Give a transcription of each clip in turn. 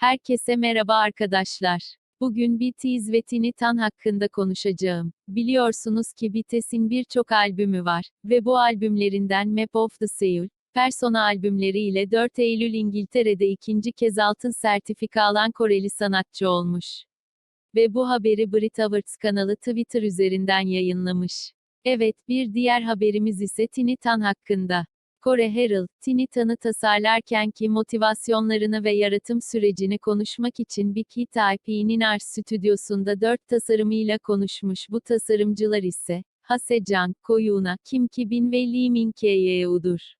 Herkese merhaba arkadaşlar. Bugün BTS ve Tiny Tan hakkında konuşacağım. Biliyorsunuz ki BTS'in birçok albümü var ve bu albümlerinden Map of the Seoul, Persona albümleri ile 4 Eylül İngiltere'de ikinci kez altın sertifika alan Koreli sanatçı olmuş. Ve bu haberi Brit Awards kanalı Twitter üzerinden yayınlamış. Evet, bir diğer haberimiz ise Tiny Tan hakkında. Kore Herald, Tiny Tan'ı tasarlarken ki motivasyonlarını ve yaratım sürecini konuşmak için Big Hit IP'nin Ars stüdyosunda dört tasarımıyla konuşmuş. Bu tasarımcılar ise, Hase Jang, Koyuna, Kim Ki-bin ve Lee Min Kye-yeo'dur.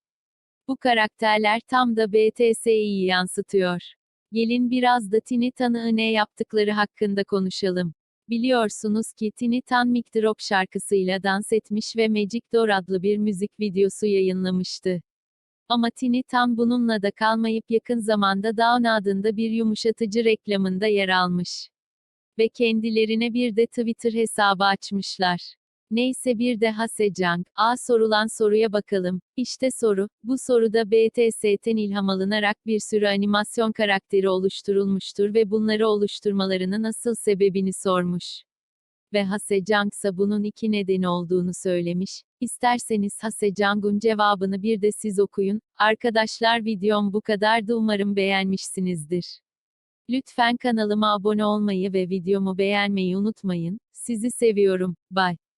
Bu karakterler tam da BTS'yi yansıtıyor. Gelin biraz da Tiny Tan'ı ne yaptıkları hakkında konuşalım. Biliyorsunuz ki Tiny Tan Mic Drop şarkısıyla dans etmiş ve Magic Door adlı bir müzik videosu yayınlamıştı. Ama Tiny Tan bununla da kalmayıp yakın zamanda Dawn adında bir yumuşatıcı reklamında yer almış. Ve kendilerine bir de Twitter hesabı açmışlar. Neyse bir de Hasejang, A sorulan soruya bakalım. İşte soru, bu soruda BTS'ten ilham alınarak bir sürü animasyon karakteri oluşturulmuştur ve bunları oluşturmalarının asıl sebebini sormuş. Ve Hasejang ise bunun iki nedeni olduğunu söylemiş. İsterseniz Hasejang'un cevabını bir de siz okuyun. Arkadaşlar videom bu kadardı umarım beğenmişsinizdir. Lütfen kanalıma abone olmayı ve videomu beğenmeyi unutmayın. Sizi seviyorum. Bye.